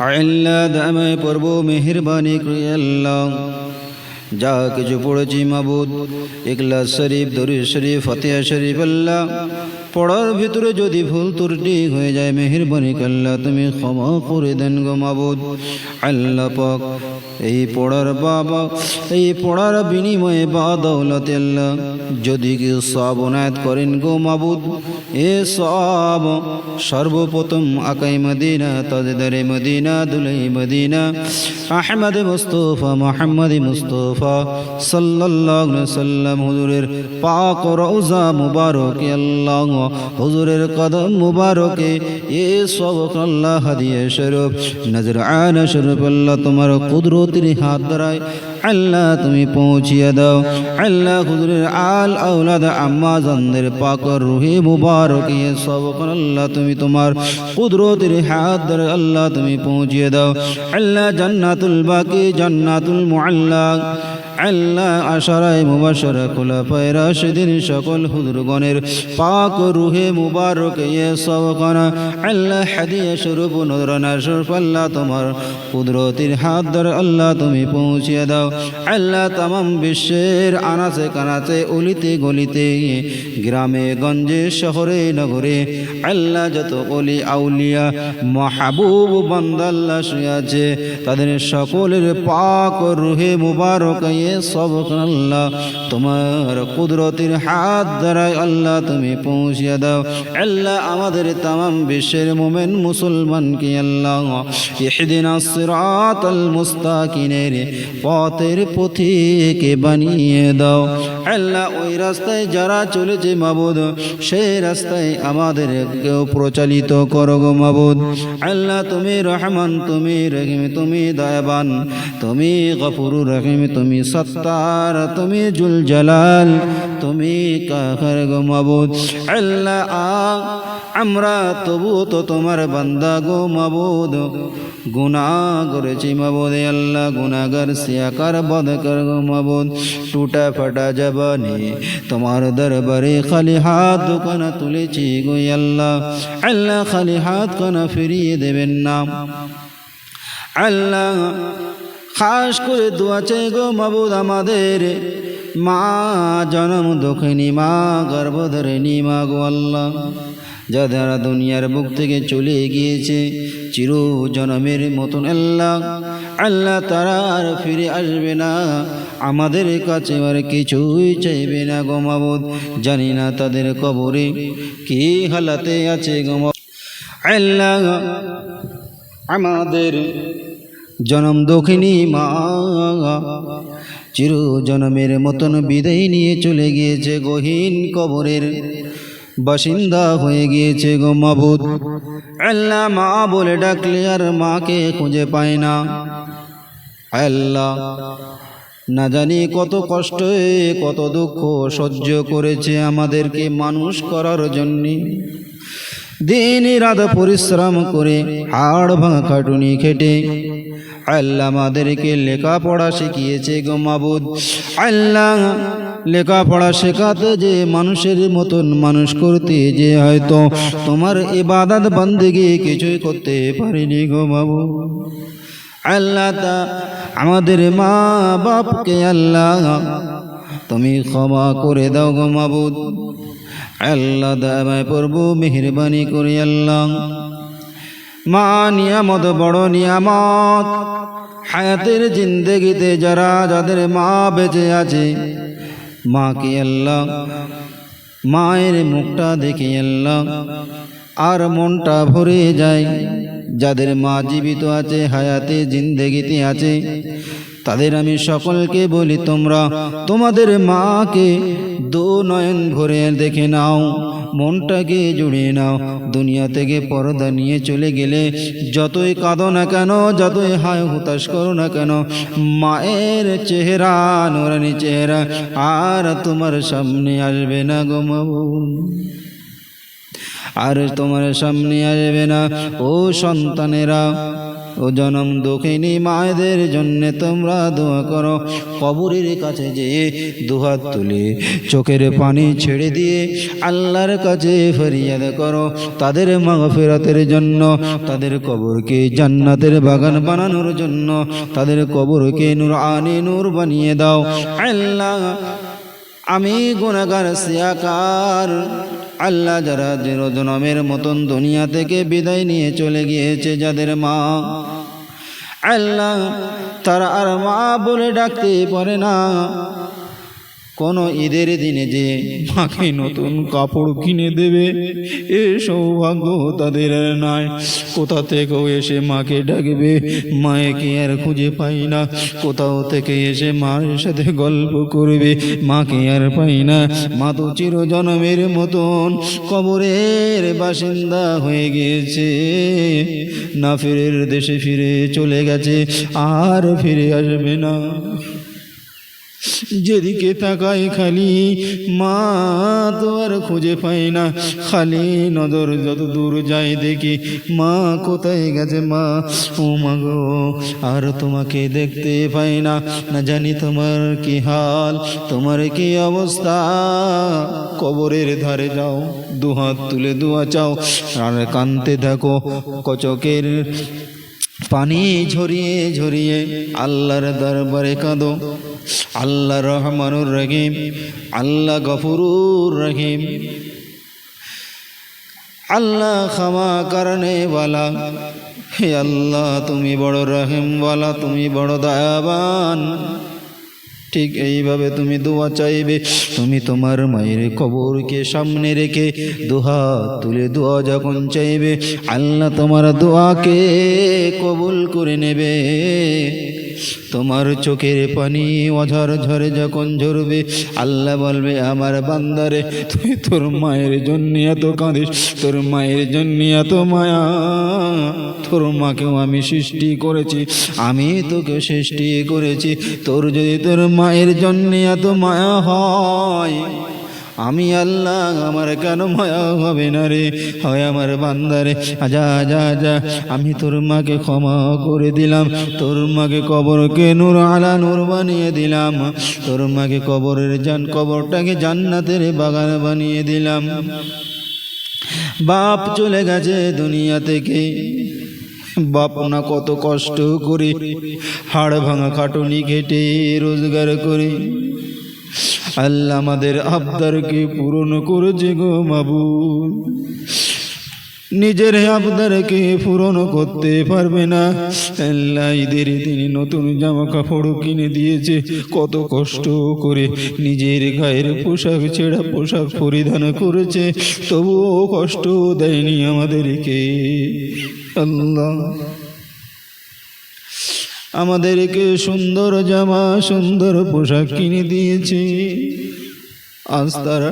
আল্লাহ দামে পড়ব মেহরবানি করে আল্লাহ যা কিছু পড়েছি মাবুদ। ইকলা শরীফ, দরুদ শরীফ, ফতেহা শরীফ, আল্লাহ। পড়ার ভিতরে যদি ভুল ত্রুটি হয়ে যায়, মেহরবানি আল্লাহ তুমি ক্ষমা করে দেন গো মাবুদ। আল্লাহ পাক, এই পড়ার বাবা, এই পড়ার বিনিময়ে বা দৌলতে আল্লাহ যদি কেউ সব অনায়ত করেন গো মাবুদ, এ সব সর্বপ্রথম আকাই মদিনা তাজদারে মদিনা, দুলাই Medina. Ahmad Mustafa, Muhammad Mustafa. সাল্লাল্লাহু আলাইহি সাল্লাম হুজুরের পাক রওজা মুবারক, আল্লাহ হুজুরের কদম মুবারকে, এ সব আল্লাহ হাদিয়ে শরফ, নজর আয়না শরফ, আল্লাহ তোমার কুদরতির হাত দ্বারায় আল্লাহ তুমি পৌঁছিয়ে দাও। আল্লাহ হুজুরের আল আউলাদ আম্মা জানদের পাকর রুহি মুবারক ইয়ে সব আল্লাহ তুমি তোমার কুদরতের হাত ধরে আল্লাহ তুমি পৌঁছিয়ে দাও। আল্লাহ জান্নাতুল বাকি জান্নাতুল মুআল্লা আল্লাহ আশারায় মুবাশরা খোলাফায় রাশিদিন সকল হুজুরগণের পাক রুহে মুবারক ইয়ে সবখানা আল্লাহ হাদিয়া স্বরূপ নজরানা স্বরূপ আল্লাহ তোমার কুদরতির হাত ধরে আল্লাহ তুমি পৌঁছিয়ে দাও আল্লাহ তামাম বিশ্বের আনাচে কানাচে অলিতে গলিতে গ্রামে গঞ্জে শহরে নগরে আল্লাহ যত অলি আউলিয়া মাহবুব বান্দাল্লাহ শুয়ে আছে তাদের সকলের পাক রুহে মুবারক ইয়ে আল্লাহ। তোমার কুদরতির হাত দ্বারাই আল্লাহ তুমি পৌঁছিয়ে দাও। আল্লাহ আমাদের তামাম বিশ্বের মোমেন মুসলমানকে আল্লাহ ইহদিনা মুস্তাকিনের পথের পথিকে বানিয়ে দাও। আল্লাহ ওই রাস্তায় যারা চলেছে মাবুদ, সেই রাস্তায় আমাদের কেউ প্রচালিত করো গো মাবুদ। আল্লাহ তুমি রহমান, তুমি রহিম, তুমি দয়াবান, তুমি গফুর রহিম, তুমি সত্তার, তুমি জুল জালাল, তুমি গো আল্লাহ, আমরা তবু তো তোমার বান্দা গো মাবুদ। গুনা করেছি মাবুদে আল্লাহ গুনাগার সিয়াকার বদকর গো মাবুদ। টুটা ফাটা জবানি, তোমার দরবারে খালি হাত দোকানা তুলেছি গো আল্লাহ। আল্লাহ, খালি হাত কানা ফিরিয়ে দেবেন না। আল্লাহ খাস করে দোয়া চাই গো মাবুদ আমাদের। মা জনম দক্ষিণী, মা গর্ভধরিণী, মা গো আল্লাহ। যারা দুনিয়ার বুক থেকে চলে গিয়েছে, চির জনমের মতন আল্লাহ। আল্লাহ তারা আর ফিরে আসবে না, আমাদের কাছে আর কিছুই চাইবে না গো মাবুদ। জানি না তাদের কবরে কি হালাতে আছে গো মাবুদ। আল্লাহ আমাদের জনম দক্ষিণী মা। চির জনমের মতন বিদায় নিয়ে চলে গিয়েছে গহীন কবরের বাসিন্দা হয়ে গিয়েছে গো মাবুদ। আল্লাহ মা বলে ডাকলে আর মাকে খুঁজে পায় না। আল্লাহ না জানি কত কষ্টে, কত দুঃখ সহ্য করেছে আমাদেরকে মানুষ করার জন্যে। দিন রাত পরিশ্রম করে হাড় ভাঙা খাটুনি খেটে আল্লাহ আমাদেরকে লেখাপড়া শিখিয়েছে গো মাবুদ। আল্লাহ লেখাপড়া শেখাতে যে মানুষের মতন মানুষ করতে যে হয়তো তোমার ইবাদত বন্দেগি কিছুই করতে পারিনি গো মাবুদ। আল্লাহ তা আমাদের মা বাপকে আল্লাহ তুমি ক্ষমা করে দাও গো মাবুদ। আল্লাহ দাবায় পড়ব মেহরবানি করি আল্লাহ। মা নিয়ামত, বড় নিয়ামত। হায়াতের জিন্দগিতে যারা যাদের মা বেঁচে আছে, মাকে আল্লাহ, মায়ের মুখটা দেখে আল্লাহ, আর মনটা ভরে যায়। যাদের মা জীবিত আছে, হায়াতে জিন্দেগিতে আছে, তাদের আমি সকলকে বলি, তোমরা তোমাদের মাকে দু নয়ন ভরে দেখে নাও। মনটাকে জুড়িয়ে নাও? দুনিয়া থেকে পর্দা নিয়ে চলে গেলে যতই কাঁদো না কেন, যতই হায় হুতাশ করো না কেন, মায়ের চেহারা, নোরানি চেহারা আর তোমার সামনে আসবে না গো আর তোমার সামনে আসবে না। ও সন্তানেরা, ও জনম দুঃখিনী মায়েদের জন্য তোমরা দোয়া করো। কবরের কাছে যেয়ে দুহাত তুলে চোখের পানি ছেড়ে দিয়ে আল্লাহর কাছে ফরিয়াদ করো। তাদের মাগফিরাতের জন্য, তাদের কবরকে জান্নাতের বাগান বানানোর জন্য, তাদের কবরকে নূর আনে নূর বানিয়ে দাও। আল্লাহ, আমি গুণাগার সিয়াকার আল্লাহ যারা জনমের মতন দুনিয়া থেকে বিদায় নিয়ে চলে গিয়েছে যাদের মা, আল্লাহ তারা আর মা বলে ডাকতে পারে না। কোনো ঈদের দিনে যে মাকে নতুন কাপড় কিনে দেবে, এ সৌভাগ্য তাদের নাই কোথা থেকেও এসে মাকে ডাকবে মায়েকে আর খুঁজে পাই না। কোথাও থেকে এসে মার সাথে গল্প করবে, মাকে আর পাই না। মা তো চিরজনমের মতন কবরের বাসিন্দা হয়ে গিয়েছে। না ফিরের দেশে ফিরে চলে গেছে, আর ফিরে আসবে না। যেদিকে তাকাই খালি, মা তো আর খুঁজে পাই না। খালি নজর যত দূর যাই দেখি, মা কোথায় গেছে মা? ও মা গো, আর তোমাকে দেখতে পাই না। না জানি তোমার কি হাল, তোমার কি অবস্থা? কবরের ধারে যাও, দুহাত তুলে দুয়া চাও, আর কানতে থাকো, কচকের পানি ঝরিয়ে ঝরিয়ে আল্লাহর দরবারে কাঁদো। আল্লাহ রহমানুর রহিম, আল্লাহ গফুরুর রহিম। আল্লাহ ক্ষমা করনে বালা হে আল্লাহ তুমি বড় রহিমওয়ালা তুমি বড় দয়াবান। ঠিক এইভাবে তুমি দোয়া চাইবে, তুমি তোমার মায়ের কবরকে সামনে রেখে দোহা তুলে দোয়া যখন চাইবে, আল্লাহ তোমার দোয়াকে কবুল করে নেবে। তোমার চোখের পানি অঝর ঝরে যখন ঝরবে, আল্লাহ বলবে, আমার বান্দারে, তুই তোর মায়ের জন্য এত কাঁদিস, তোর মায়ের জন্য এত মায়া। তোর মাকেও আমি সৃষ্টি করেছি, আমি তোকে সৃষ্টি করেছি। তোর যদি তোর মায়ের জন্য এত মায়া হয় আমি আল্লাহ, আমার কেন মায়া হবে না রে? হয় আমার বান্দারে যা যা যা আমি তোর মাকে ক্ষমা করে দিলাম। তোর মাকে কবরকে নূর আলা নূর বানিয়ে দিলাম। তোর মাকে কবরের জান, কবরটাকে জান্নাতের বাগান বানিয়ে দিলাম। বাপ চলে গেছে দুনিয়া থেকে। বাপ না কত কষ্ট করে হাড় ভাঙা খাটুনি কেটে রোজগার করে আল্লাহ আমাদের আবদারকে পূরণ করেছে গো মাবু। নিজের আবদারকে পূরণ করতে পারবে না। আল্লাহ ঈদের তিনি নতুন জামা কাপড় কিনে দিয়েছে। কত কষ্ট করে নিজের গায়ের পোশাক, ছেঁড়া পোশাক পরিধান করেছে। তবুও কষ্ট দেয়নি আমাদেরকে। আল্লাহ আমাদেরকে সুন্দর জামা, সুন্দর পোশাক কিনে দিয়েছে। আজ তারা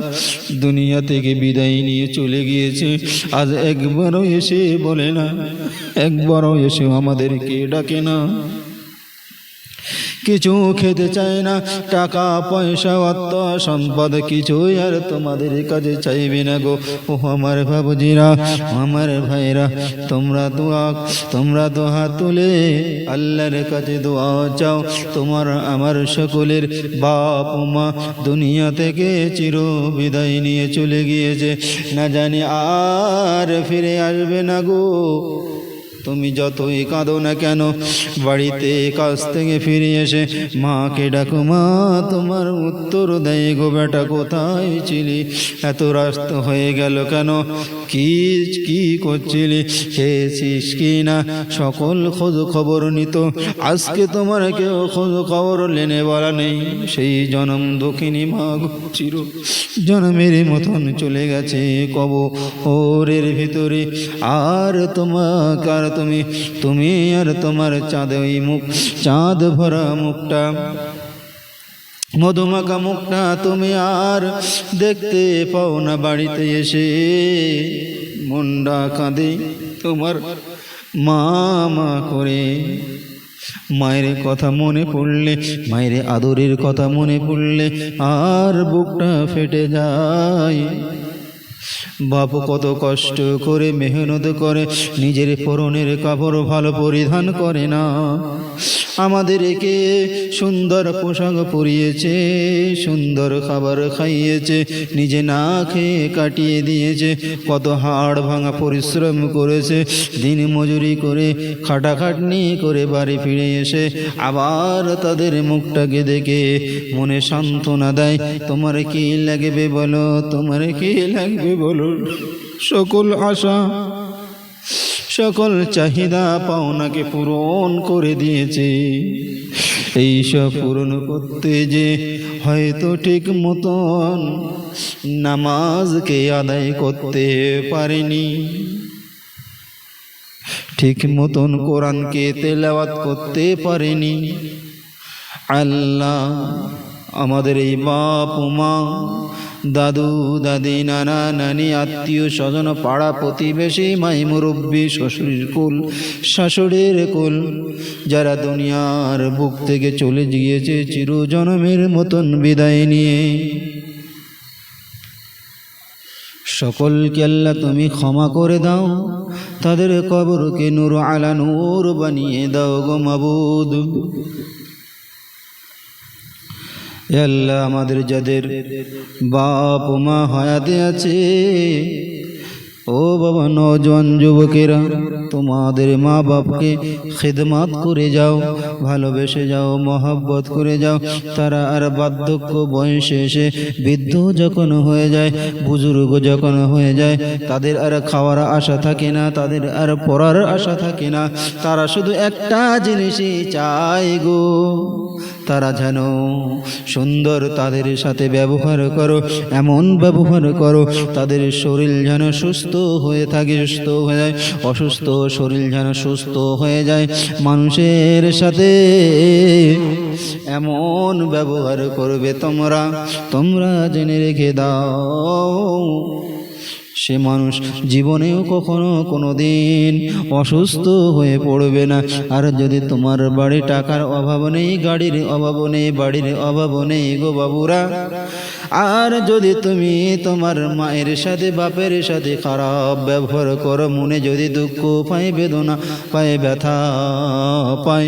দুনিয়া থেকে বিদায় নিয়ে চলে গিয়েছে। আজ একবারও এসে বলে না, একবারও এসে আমাদেরকে ডাকে না। কিছু খেতে চায় না। টাকা, পয়সা, অর্থ, সম্পদ কিছুই আর তোমাদের কাছে চাইবে না গো। ও আমার বাবুজিরা আমার ভাইরা, তোমরা দোয়া তোমরা দোয়া তুলে আল্লাহর কাছে দোয়া চাও। তোমার, আমার সকলের বাপ মা দুনিয়া থেকে চির বিদায় নিয়ে চলে গিয়েছে। না জানি আর ফিরে আসবে না গো। তুমি যতই কাঁদো না কেন, বাড়িতে কাজ থেকে ফিরে এসে মাকে ডাকো মা, তোমার উত্তর দেয়, গো বেটা, কোথায় ছিলি? এত রাস্তা হয়ে গেল কেন? কি কি করছিলি? খেয়েছিস কি না? সকল খোঁজ খবর নিত। আজকে তোমার কেউ খোঁজ খবর লেনে বলা নেই। সেই জনম দক্ষিণী মা চির জনমের মতন চলে গেছে কব ওরের ভিতরে। আর তোমার তুমি তুমি আর তোমার চাঁদ ওই মুখ, চাঁদ ভরা মুখটা। মধুমাখা মুখটা তুমি আর দেখতে পাও না বাড়িতে এসে। মন্ডা কাঁদে তোমার মা মা করে। মায়ের কথা মনে পড়লে, মায়ের আদরের কথা মনে পড়লে আর বুকটা ফেটে যায়। বাপ কত কষ্ট করে মেহনত করে নিজের পরনের কাপড় ভালো পরিধান করে না। আমাদেরকে সুন্দর পোশাক পরিয়েছে, সুন্দর খাবার খাইয়েছে, নিজে না খেয়ে কাটিয়ে দিয়েছে, কত হাড় ভাঙা পরিশ্রম করেছে, দিন মজুরি করে, খাটাখাটনি করে বাড়ি ফিরে এসে আবার তাদের মুখটাকে দেখে মনে সান্ত্বনা দেয়, তোমার কি লাগবে বলো, তোমার কি লাগবে বলো? সকল আশা সকল চাহিদা পাওনাকে পূরণ করে দিয়েছে। এই সব পূরণ করতে যে হয়তো ঠিক মতন নামাজকে আদায় করতে পারেনি। ঠিক মতন কোরআনকে তেলাওয়াত করতে পারেনি। আল্লাহ আমাদের এই বাপ মা দাদু, দাদি, নানা, নানি, আত্মীয় স্বজন, পাড়া প্রতিবেশী, মাই মুরব্বী, শ্বশুরের কুল, শাশুড়ির কুল। যারা দুনিয়ার বুক থেকে চলে গিয়েছে, চিরজনমের মতন বিদায় নিয়ে। সকলকে আল্লাহ তুমি ক্ষমা করে দাও। তাদের কবরকে নূর আলা নূর বানিয়ে দাও গো মাবুদ। আল্লাহ আমাদের যাদের বাপ মা হায়াতে আছে, ও বাবা নজওয়ান যুবকেরা, তোমাদের মা বাপকে খেদমাত করে যাও, ভালোবেসে যাও, মহাব্বত করে যাও। তারা আর বার্ধক্য বয়সে এসে বৃদ্ধ যখন হয়ে যায়, বুজুর্গ যখন হয়ে যায়, তাদের আর খাওয়ার আশা থাকে না, তাদের আর পড়ার আশা থাকে না। তারা শুধু একটা জিনিসই চায় গো। তারা যেন সুন্দর তাদের সাথে ব্যবহার করো, এমন ব্যবহার করো, তাদের শরীর যেন সুস্থ হয়ে থাকে, সুস্থ হয়ে যায়, অসুস্থ শরীর যেন সুস্থ হয়ে যায়। মানুষের সাথে এমন ব্যবহার করবে তোমরা তোমরা জেনে রেখে দাও। সে মানুষ জীবনেও কখনো কোনো দিন অসুস্থ হয়ে পড়বে না। আর যদি তোমার বাড়ি টাকার অভাব নেই, গাড়ির অভাব নেই, বাড়ির অভাব নেই গো বাবুরা। আর যদি তুমি তোমার মায়ের সাথে, বাপের সাথে খারাপ ব্যবহার করো, মনে যদি দুঃখ পায়, বেদনা পায়, ব্যথা পায়,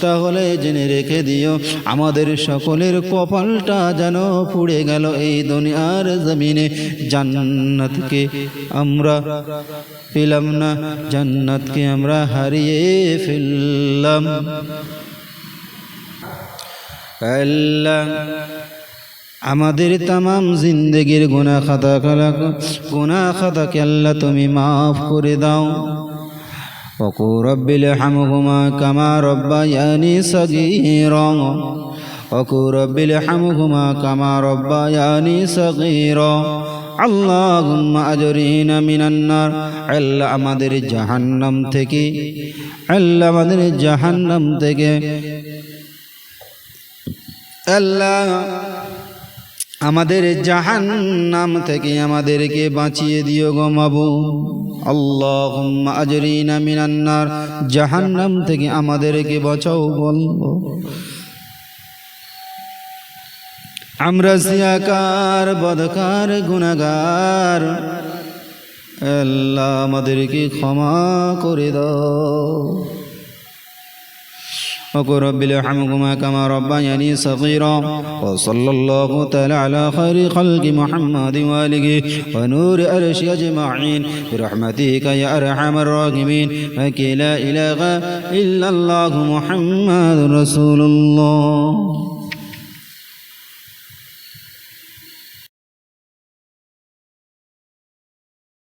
তাহলে জেনে রেখে দিও, আমাদের সকলের কপালটা যেন পুড়ে গেল এই দুনিয়ার জমিনে। জান্নাতকে কে আমরা পেলাম না। জান্নাতকে আমরা হারিয়ে ফেললাম। আল্লাহ আমাদের তাম জিন্দগির গুনা খাতা খালা গুনা খাতাকে আল্লাহ তুমি মাফ করে দাও। অকু রব্বিল হামহুমা কামা রব্বায়ানি রং অকু রব্বিল হামহুমা কামা রব্বায়ানি রং আল্লাহুম্মা আজরিনা মিনান নার। আল্লাহ আমাদের জাহান্নাম থেকে আল্লাহ আমাদের জাহান্নাম থেকে। আল্লাহ আমাদের জাহান্নাম থেকে আমাদেরকে বাঁচিয়ে দিও গো মাবু আল্লাহুম্মা আজরিনা মিনান নার। জাহান্নাম থেকে আমাদেরকে বাঁচাও বলব আমরা সিয়াকার বদকার গুনাগার আল্লাহ আমাদেরকে ক্ষমা করে দাও وقل رب ارحمهما كما ربياني صغيرا وصلى الله تعالى على خير خلق محمد وآله ونور أرش أجمعين برحمتك يا أرحم الراحمين فك لا إله إلا الله محمد رسول الله